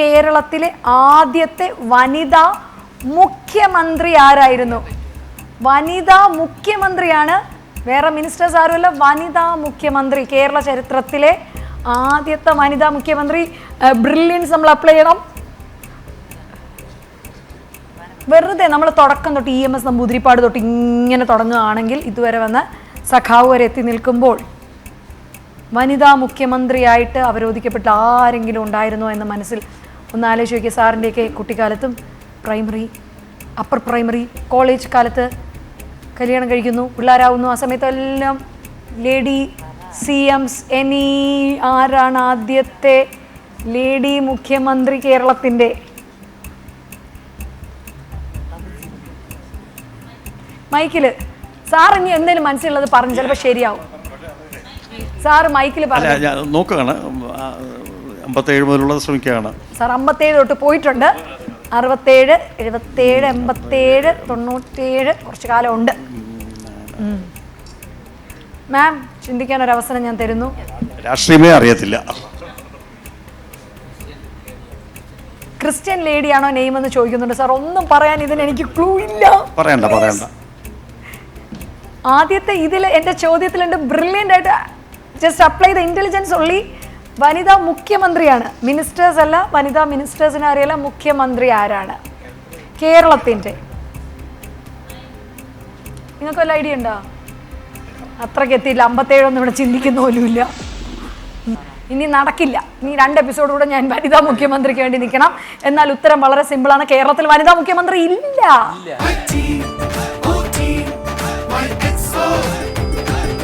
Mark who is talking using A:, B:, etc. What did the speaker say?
A: കേരളത്തിലെ ആദ്യത്തെ വനിതാ മുഖ്യമന്ത്രി ആരായിരുന്നു? വനിതാ മുഖ്യമന്ത്രിയാണ് വേറെ മിനിസ്റ്റേഴ്സ് ആരുമല്ല വനിതാ മുഖ്യമന്ത്രി. കേരള ചരിത്രത്തിലെ ആദ്യത്തെ വനിതാ മുഖ്യമന്ത്രി ബ്രില്യൻസ് നമ്മൾ അപ്ലൈ ചെയ്യണം. വെറുതെ നമ്മൾ തുടക്കം തൊട്ട് ഇ എം എസ് നമ്പൂതിരിപ്പാട് തൊട്ട് ഇങ്ങനെ തുടങ്ങുകയാണെങ്കിൽ ഇതുവരെ വന്ന് സഖാവ് വരെ എത്തി നിൽക്കുമ്പോൾ വനിതാ മുഖ്യമന്ത്രിയായിട്ട് അവരോധിക്കപ്പെട്ട ആരെങ്കിലും ഉണ്ടായിരുന്നോ എന്ന് മനസ്സിൽ ഒന്ന് ആലോചിച്ച് നോക്കിയ സാറിന്റെയൊക്കെ കുട്ടിക്കാലത്തും പ്രൈമറി അപ്പർ പ്രൈമറി കോളേജ് കാലത്ത് കല്യാണം കഴിക്കുന്നു. പിള്ളേരാവുന്നു. ആ സമയത്തെല്ലാം ലേഡി സി എംസ് എനി ആരാണ് ആദ്യത്തെ ലേഡി മുഖ്യമന്ത്രി കേരളത്തിന്റെ മൈക്കിൽ സാർ ഇനി എന്തെങ്കിലും മനസ്സിലുള്ളത് പറഞ്ഞു ചിലപ്പോൾ ശരിയാവും. സാറ് മൈക്കിൽ പറഞ്ഞു.
B: നോക്കുകയാണ്. അമ്പത്തേഴ് മുതലുള്ളത് ശ്രമിക്കുകയാണ്.
A: സാർ അമ്പത്തേഴ് തൊട്ട് പോയിട്ടുണ്ട്. അറുപത്തേഴ് എഴുപത്തേഴ് എൺപത്തേഴ് തൊണ്ണൂറ്റേഴ് കുറച്ച് കാലം ഉണ്ട്. മാം ചിന്തിക്കാൻ ഒരു അവസരം ഞാൻ തരുന്നു.
B: രാഷ്ട്രീയമേ അറിയത്തില്ല.
A: ക്രിസ്ത്യൻ ലേഡിയാണോ നെയ്മ് എന്ന് ചോദിക്കുന്നുണ്ട്. സാർ ഒന്നും പറയാൻ ഇതിന് എനിക്ക് ക്ലൂ ഇല്ല.
B: പറയണ്ട പറയണ്ട.
A: ആദ്യത്തെ ഇതിൽ എന്റെ ചോദ്യത്തിലുണ്ട്. ബ്രില്യന്റ് ആയിട്ട് ജസ്റ്റ് അപ്ലൈ ദ ഇന്റലിജൻസ് ഉള്ളി വനിതാ മുഖ്യമന്ത്രിയാണ്. മിനിസ്റ്റേഴ്സ് അല്ല വനിതാ മിനിസ്റ്റേഴ്സിനെ അറിയില്ല മുഖ്യമന്ത്രി ആരാണ്? കേരളത്തിന്റെ നിങ്ങൾക്ക് വല്ല ഐഡിയ ഉണ്ടോ? അത്രയ്ക്ക് എത്തിയില്ല അമ്പത്തേഴൊന്നും ഇവിടെ ചിന്തിക്കുന്ന പോലുമില്ല ഇനി നടക്കില്ല. ഇനി രണ്ട് എപ്പിസോഡ് കൂടെ ഞാൻ വനിതാ മുഖ്യമന്ത്രിക്ക് വേണ്ടി നിൽക്കണം. എന്നാൽ ഉത്തരം വളരെ സിമ്പിളാണ് കേരളത്തിൽ വനിതാ മുഖ്യമന്ത്രി ഇല്ല.